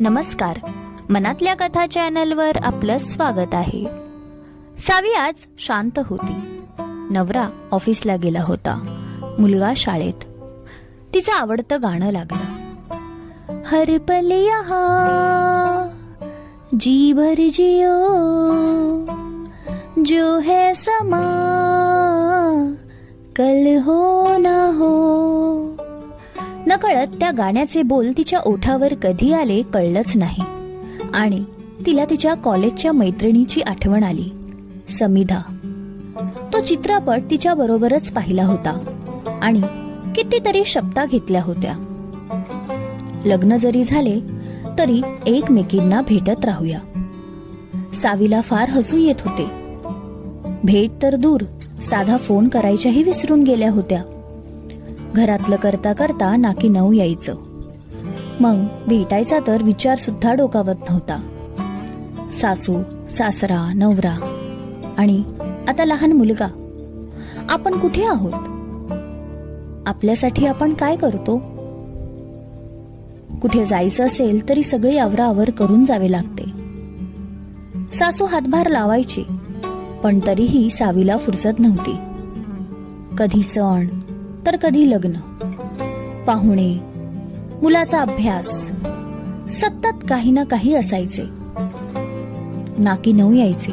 नमस्कार. मनातल्या कथा चॅनलवर आपलं स्वागत आहे. सावी आज शांत होती. नवरा ऑफिसला गेला होता. मुलगा शाळेत. तिचं आवडतं गाणं लागलं. हर पल यहाँ जी भर जियो जो है समा नकळत त्या गाण्याचे बोल तिच्या ओठावर कधी आले कळलंच नाही. आणि तिला तिच्या कॉलेजच्या मैत्रिणीची आठवण आली. समिधा. तो चित्रपट तिच्या बरोबरच पाहिला होता आणि कितीतरी शब्दा घेतल्या होत्या. लग्न जरी झाले तरी एकमेकींना भेटत राहूया. सावीला फार हसू येत होते. भेट तर दूर साधा फोन करायच्याही विसरून गेल्या होत्या. घरातलं करता करता नाकी नऊ यायचं. मग भेटायचा तर विचार सुद्धा डोकावत नव्हता. सासू सासरा नवरा आणि आता लहान मुलगा. आपण कुठे आहोत? आपल्यासाठी आपण काय करतो? कुठे जायचं असेल तरी सगळी आवराआवर करून जावे लागते. सासू हातभार लावायची पण तरीही सावीला फुरसत नव्हती. कधी सण तर कधी लग्न? पाहुणे मुलाचा अभ्यास. सतत काही ना काही असायचे. नाकी नऊ यायचे.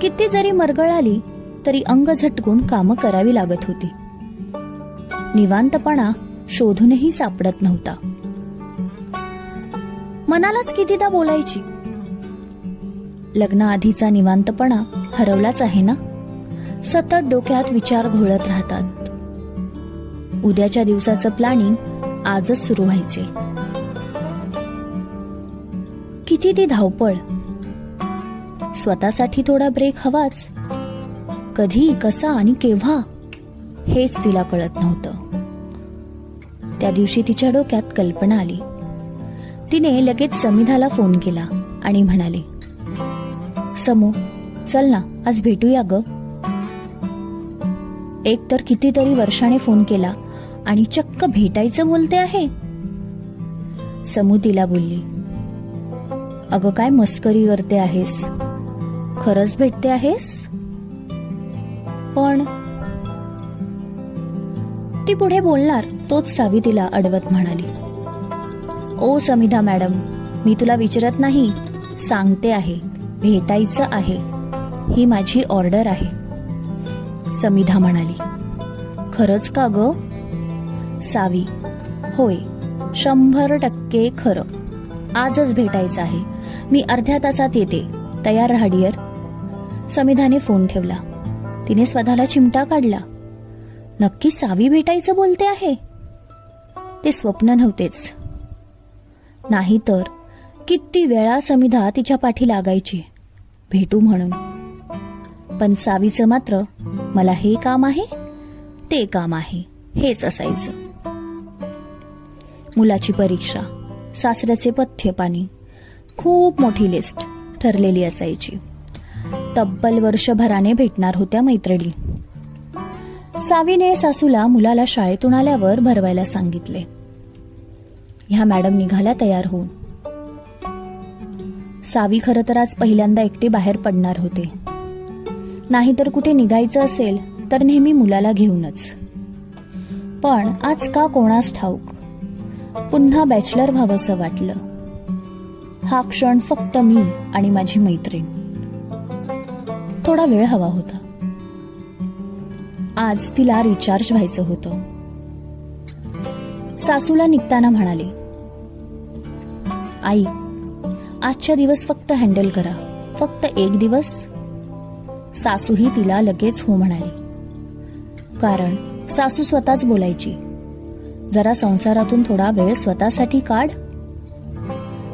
किती जरी मरगळ आली तरी अंग झटकून कामं करावी लागत होती. निवांतपणा शोधूनही सापडत नव्हता. मनालाच कितीदा बोलायची? लग्नाआधीचा निवांतपणा हरवलाच आहे ना? सतत डोक्यात विचार घोळत राहतात. उद्याच्या दिवसाचं प्लॅनिंग आजच सुरू व्हायचे. किती ती धावपळ. स्वतःसाठी थोडा ब्रेक हवाच. कधी कसा आणि केव्हा हेच तिला कळत नव्हतं. त्या दिवशी तिच्या डोक्यात कल्पना आली. तिने लगेच समिधाला फोन केला आणि म्हणाले समू चल ना आज भेटूया ग. एक तर कितीतरी वर्षाने फोन केला आणि चक्क भेटायचं बोलते आहे. समू तिला बोलली अगं काय मस्करी करते आहेस? खरंच भेटते आहेस? पण ती पुढे बोलणार तोच सावी तिला अडवत म्हणाली. ओ समिधा मॅडम मी तुला विचारत नाही सांगते आहे भेटायचं आहे ही माझी ऑर्डर आहे. समिधा म्हणाली खरंच का ग? सावी. होय शंभर टक्के खरं. आजच भेटायचं आहे. मी अर्ध्या तासात येते. तयार राहा समिधाने फोन ठेवला. तिने स्वतःला चिमटा काढला. नक्की सावी भेटायचं बोलते आहे? ते स्वप्न नव्हतेच. नाही तर किती वेळा समिधा तिच्या पाठी लागायची भेटू म्हणून. पण सावीचं मात्र मला हे काम आहे ते काम आहे हेच असायचं. मुलाची परीक्षा सासऱ्याचे पथ्य पाणी खूप मोठी लिस्ट ठरलेली असायची. तब्बल वर्षभराने भेटणार होत्या मैत्रिणी. सावीने सासूला मुलाला शाळेतून आल्यावर भरवायला सांगितले. ह्या मॅडम निघाल्या तयार होऊन. सावी खरं तर आज पहिल्यांदा एकटी बाहेर पडणार होते. नाहीतर कुठे निघायचं असेल तर नेहमी मुलाला घेऊनच. पण आज का कोणास ठाऊक? पुन्हा बॅचलर व्हावंसं वाटलं. हा क्षण फक्त मी आणि माझी मैत्रीण. थोडा वेळ हवा होता. आज तिला रिचार्ज व्हायचं होतं. सासूला निघताना म्हणाले आई आजच्या दिवस फक्त हँडल करा. फक्त एक दिवस. सासूही तिला लगेच हो म्हणाली. कारण सासू स्वतःच बोलायची. जरा संसारातून थोडा वेळ स्वतःसाठी काढ.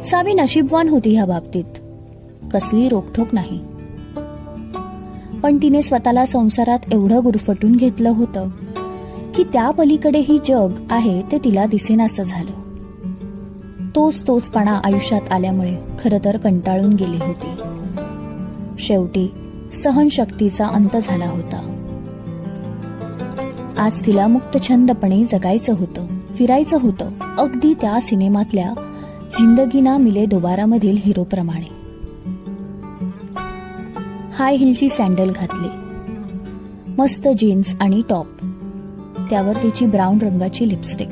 सावी नशीबवान होती ह्या बाबतीत. कसली रोखोक नाही. पण तिने स्वतःला संसारात एवढं गुरफटून घेतलं होतं की त्या पलीकडेही जग आहे ते तिला दिसेनासं झालं. तोच तोचपणा आयुष्यात आल्यामुळे खरं तर कंटाळून गेली होती. शेवटी सहनशक्तीचा अंत झाला होता. आज तिला मुक्त छंदपणे जगायचं होतं फिरायचं होतं. अगदी त्या सिनेमातल्या जिंदगी ना मिले दोबारा मधील हिरोप्रमाणे हाय हिलची सँडल घातली. मस्त जीन्स आणि टॉप. त्यावर तिची ब्राऊन रंगाची लिपस्टिक.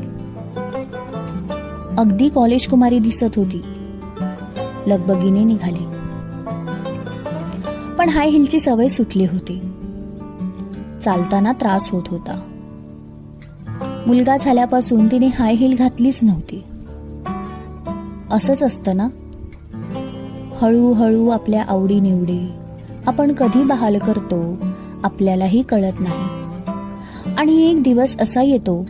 अगदी कॉलेज कुमारी दिसत होती. लगबगीने निघाली. पण हाय हिलची सवय सुटली होती. चालताना त्रास होत होता. मुलगा झाल्यापासून तिने हाय हिल घातलीच नव्हती. असंच असतं ना? हळूहळू आपल्या आवडीनिवडी आपण कधी बहाल करतो आपल्यालाही कळत नाही. आणि एक दिवस असा येतो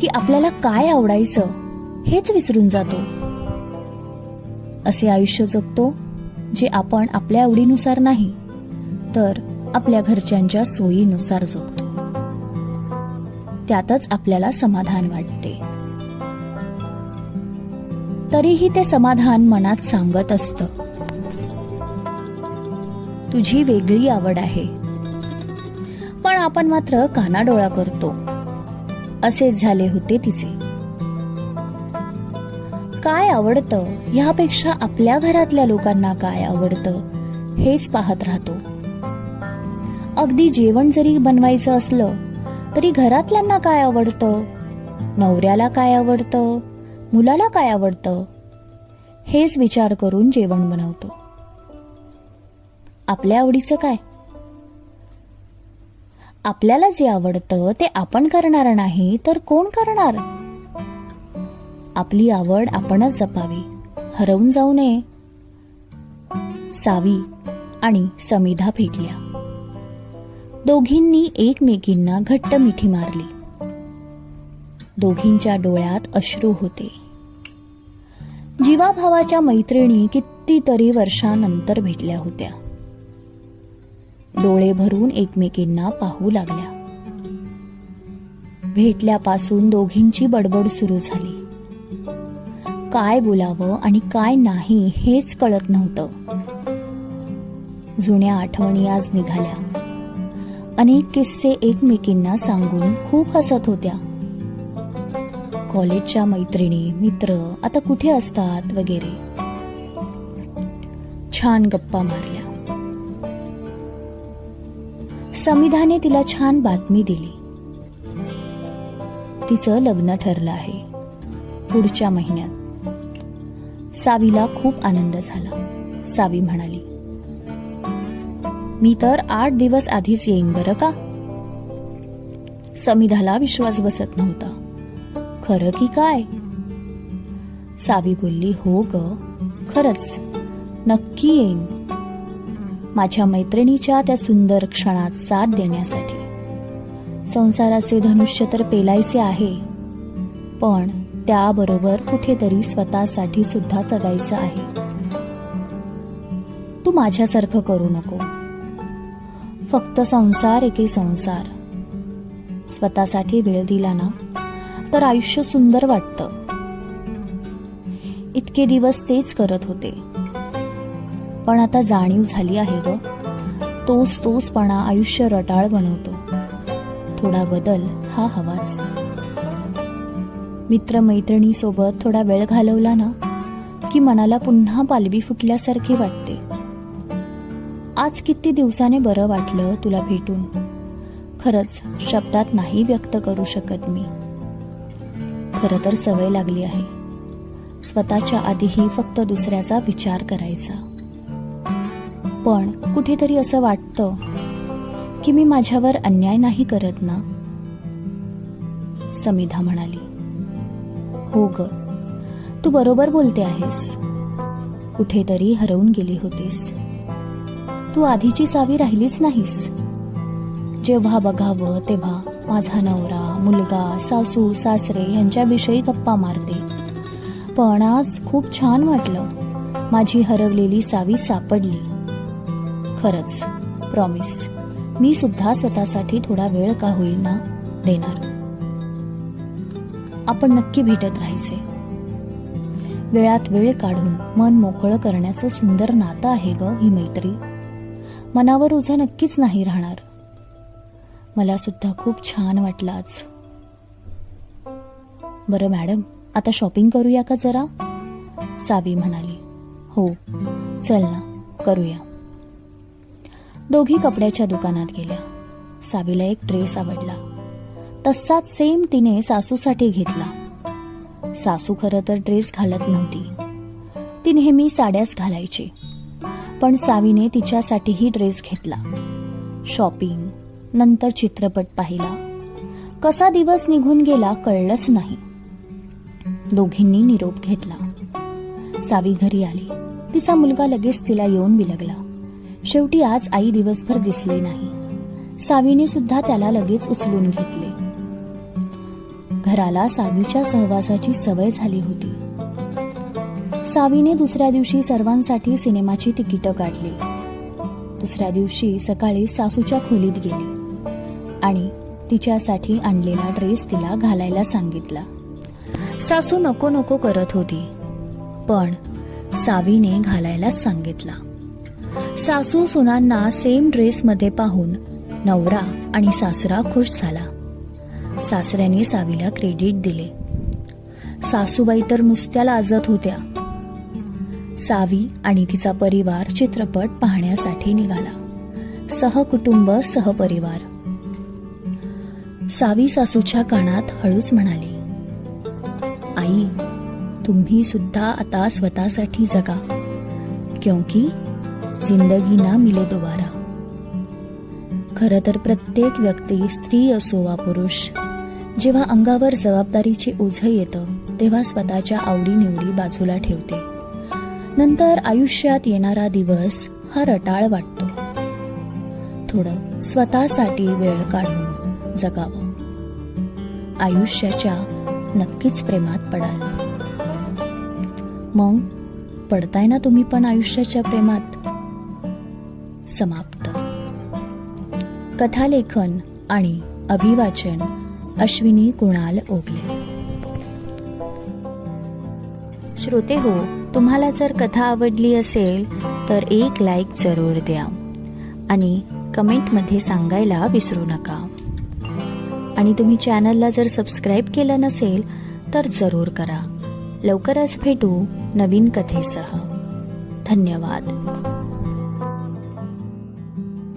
की आपल्याला काय आवडायचं हेच विसरून जातो. असे आयुष्य जगतो जे आपण आपल्या आवडीनुसार नाही तर आपल्या घरच्यांच्या सोयीनुसार जगतो. त्यातच आपल्याला समाधान वाटते. तरीही ते समाधान मनात सांगत असत. तुझी वेगळी आवड आहे. पण आपण मात्र कानाडोळा करतो. असेच झाले होते तिचे. काय आवडतं? ह्यापेक्षा आपल्या घरातल्या लोकांना काय आवडतं? हेच पाहत राहतो. अगदी जेवण जरी बनवायचं असलं तरी घरातल्यांना काय आवडतं? नवऱ्याला काय आवडतं? मुलाला काय आवडतं? हेच विचार करून जेवण बनवतो. आपल्या आवडीचं काय? आपल्याला जे आवडतं ते आपण करणार नाही तर कोण करणार? आपली आवड आपणच जपावी हरवून जाऊ नये. सावी आणि समिधा भेटल्या. दोघींनी एकमेकींना घट्ट मिठी मारली. दोघींच्या डोळ्यात अश्रू होते. जीवाभावाच्या मैत्रिणी कितीतरी वर्षानंतर भेटल्या होत्या. डोळे भरून एकमेकींना पाहू लागल्या. भेटल्यापासून दोघींची बडबड सुरू झाली. काय बोलावं आणि काय नाही हेच कळत नव्हतं. जुन्या आठवणी आज निघाल्या. अनेक किस्से एकमेकींना सांगून खूप हसत होत्या. कॉलेजच्या मैत्रिणी मित्र आता कुठे असतात वगैरे. छान गप्पा मारल्या. समिधाने तिला छान बातमी दिली. तिचं लग्न ठरलं आहे. पुढच्या महिन्यात. सावीला खूप आनंद झाला. सावी म्हणाली मी तर आठ दिवस आधीच येईन बरं का? समिधाला विश्वास बसत नव्हता. खरं की काय? सावी बोलली हो ग खरंच. नक्की येईन. माझ्या मैत्रिणीच्या त्या सुंदर क्षणात साथ देण्यासाठी. संसाराचे धनुष्य तर पेलायचे आहे पण त्याबरोबर कुठेतरी स्वतःसाठी सुद्धा जगायचं आहे. तू माझ्यासारखं करू नको. फक्त संसार एके संसार. स्वतःसाठी वेळ दिला ना तर आयुष्य सुंदर वाटतं. इतके दिवस तेच करत होते. पण आता जाणीव झाली आहे ग. तोच तोचपणा आयुष्य रटाळ बनवतो. थोडा बदल हा हवाच. मित्र सोबत थोडा वेळ घालवला ना की मनाला पुन्हा पालवी फुटल्यासारखे वाटते. आज किती दिवसाने बरं वाटलं तुला भेटून? खरंच शब्दात नाही व्यक्त करू शकत मी. खरं तर सवय लागली आहे. स्वतःच्या आधीही फक्त दुसऱ्याचा विचार करायचा. पण कुठेतरी असं वाटतं की मी माझ्यावर अन्याय नाही करत ना? समिधा म्हणाली. हो ग तू बरोबर बोलते आहेस. कुठेतरी हरवून गेली होतीस. तू आधीची सावी राहिलीच नाहीस. जेव्हा बघावं तेव्हा माझा नवरा मुलगा सासू सासरे यांच्याविषयी गप्पा मारते. पण आज खूप छान वाटलं. माझी हरवलेली सावी सापडली. खरंच प्रॉमिस मी सुद्धा स्वतःसाठी थोडा वेळ का होईल ना देणार. आपण नक्की भेटत राहायचे. वेळात वेळ काढून मन मोकळं करण्याचं सुंदर नातं आहे ग ही मैत्री. मनावर उजा नक्कीच नाही राहणार. मला सुद्धा खूप छान वाटलं आज. बरं मॅडम आता शॉपिंग करूया का जरा? सावी म्हणाली. हो चल ना करूया. दोघी कपड्याच्या दुकानात गेल्या. सावीला एक ड्रेस आवडला. तसाच सेम तिने सासूसाठी घेतला. सासू खरं तर ड्रेस घालत नव्हती. ती नेहमी साड्याच घालायची. पण सावीने तिच्यासाठीही ड्रेस घेतला. शॉपिंग नंतर चित्रपट पाहिला. कसा दिवस निघून गेला कळलंच नाही. दोघींनी निरोप घेतला. सावी घरी आली. तिचा मुलगा लगेच तिला येऊन बिलगला. शेवटी आज आई दिवसभर दिसली नाही. सावीने सुद्धा त्याला लगेच उचलून घेतले. घराला सावीच्या सहवासाची सवय झाली होती. सावीने दुसऱ्या दिवशी सर्वांसाठी सिनेमाची तिकीटं काढली. दुसऱ्या दिवशी सकाळी सासूच्या खोलीत गेली आणि तिच्यासाठी आणलेला ड्रेस तिला घालायला सांगितला. सासू नको नको करत होती पण सावीने घालायलाच सांगितला. सासू सुनांना सेम ड्रेसमध्ये पाहून नवरा आणि सासरा खुश झाला. सासऱ्याने सावीला क्रेडिट दिले. सासूबाई तर नुसत्या लाजत होत्या. सावी आणि तिचा परिवार चित्रपट पाहण्यासाठी निघाला. सहकुटुंब सहपरिवार. सावी सासूच्या कानात हळूच म्हणाली आई तुम्ही सुद्धा आता स्वतःसाठी जगा. क्योंकि जिंदगी ना मिले दोबारा. खरं तर प्रत्येक व्यक्ती स्त्री असो वा पुरुष जेव्हा अंगावर जबाबदारीचे ओझं येतं तेव्हा स्वतःच्या आवडीनिवडी बाजूला ठेवते. नंतर आयुष्यात येणारा दिवस हा रटाळ वाटतो. थोडं स्वतःसाठी वेळ काढून जगावं. आयुष्याच्या नक्कीच प्रेमात पडाल. मग पडताय ना तुम्ही पण आयुष्याच्या प्रेमात? समाप्त. कथालेखन आणि अभिवाचन अश्विनी कुणाल ओगले. श्रोते हो तुम्हाला जर कथा आवडली असेल तर एक लाईक जरूर द्या. आणि कमेंटमध्ये सांगायला विसरू नका. आणि तुम्ही चॅनलला जर सबस्क्राईब केलं नसेल तर जरूर करा. लवकरच भेटू नवीन कथेसह. धन्यवाद.